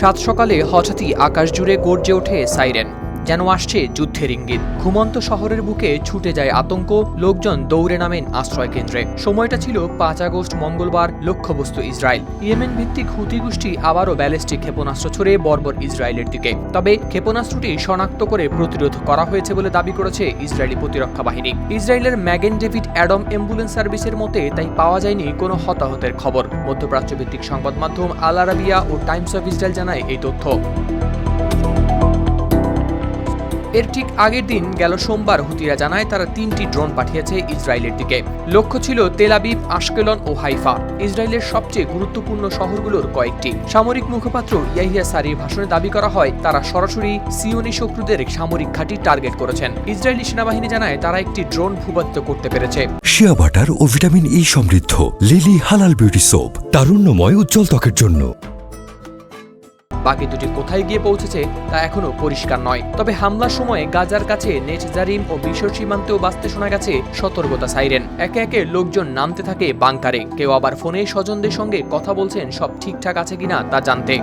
সাত সকালে হঠাৎই আকাশ জুড়ে গর্জে ওঠে সাইরেন। যেন আসছে যুদ্ধের ইঙ্গিত। ঘুমন্ত শহরের বুকে ছুটে যায় আতঙ্ক, লোকজন দৌড়ে নামেন আশ্রয় কেন্দ্রে। সময়টা ছিল পাঁচ আগস্ট, মঙ্গলবার, লক্ষ্যবস্তু ইসরায়েল। ইয়েমেন ভিত্তিক হুতি গোষ্ঠী আবারও ব্যালিস্টিক ক্ষেপণাস্ত্র ছড়ে বর্বর ইসরায়েলের দিকে। তবে ক্ষেপণাস্ত্রটি শনাক্ত করে প্রতিরোধ করা হয়েছে বলে দাবি করেছে ইসরায়েলি প্রতিরক্ষা বাহিনী। ইসরায়েলের ম্যাগেন ডেভিড অ্যাডম অ্যাম্বুলেন্স সার্ভিসের মতে, তাই পাওয়া যায়নি কোনো হতাহতের খবর। মধ্যপ্রাচ্য ভিত্তিক সংবাদ মাধ্যম আল আরাবিয়া ও টাইমস অফ ইসরায়েল জানায় এই তথ্য। এর ঠিক আগের দিন গেল সোমবার, হুতিরা জানায় তারা তিনটি ড্রোন পাঠিয়েছে ইসরায়েলের দিকে। লক্ষ্য ছিল তেলাবিব আশকেলন ও হাইফা। ইসরায়েলের সবচেয়ে গুরুত্বপূর্ণ শহরগুলোর কয়েকটি। সামরিক মুখপাত্র ইয়াহিয়া সারির ভাষণে দাবি করা হয়, তারা সরাসরি সিওনি শত্রুদের সামরিক ঘাঁটি টার্গেট করেছেন। ইসরায়েলি সেনাবাহিনী জানায়, তারা একটি ড্রোন ভূপাতিত করতে পেরেছে। শিয়া বাটার ও ভিটামিন ই সমৃদ্ধ, লিলি হালাল বিউটি সোপ, তারুণ্যময় উজ্জ্বল ত্বকের জন্য। বাকি দুটি কোথায় গিয়ে পৌঁছেছে তা এখনও পরিষ্কার নয়। তবে হামলার সময় গাজার কাছে নেট জারিম ও মিশর সীমান্তেও বাঁচতে শোনা গেছে সতর্কতা সাইরেন। একে একে লোকজন নামতে থাকে বাংকারে। কেউ আবার ফোনে স্বজনদের সঙ্গে কথা বলছেন সব ঠিকঠাক আছে কিনা তা জানতে।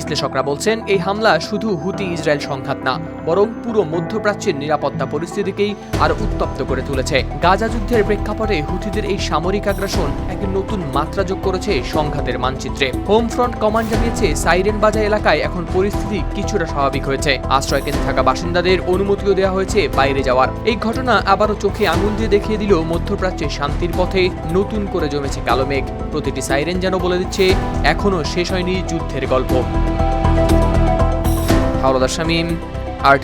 বিশ্লেষকরা বলছেন, এই হামলা শুধু হুতি ইসরায়েল সংঘাত না, বরং পুরো মধ্যপ্রাচ্যের নিরাপত্তা পরিস্থিতিকেই আরও উত্তপ্ত করে তুলেছে। গাজা যুদ্ধের প্রেক্ষাপটে হুতিদের এই সামরিক আগ্রাসন এক নতুন মাত্রা যোগ করেছে সংঘাতের মানচিত্রে। হোম ফ্রন্ট কমান্ড জানিয়েছে, সাইরেন বাজার এলাকায় এখন পরিস্থিতি কিছুটা স্বাভাবিক হয়েছে। আশ্রয় কেন্দ্রে থাকা বাসিন্দাদের অনুমতিও দেওয়া হয়েছে বাইরে যাওয়ার। এই ঘটনা আবারও চোখে আঙুল দিয়ে দেখিয়ে দিল মধ্যপ্রাচ্যে শান্তির পথে নতুন করে জমেছে কালো মেঘ। প্রতিটি সাইরেন যেন বলে দিচ্ছে, এখনও শেষ হয়নি যুদ্ধের গল্প। হাওলাদার শামীম আর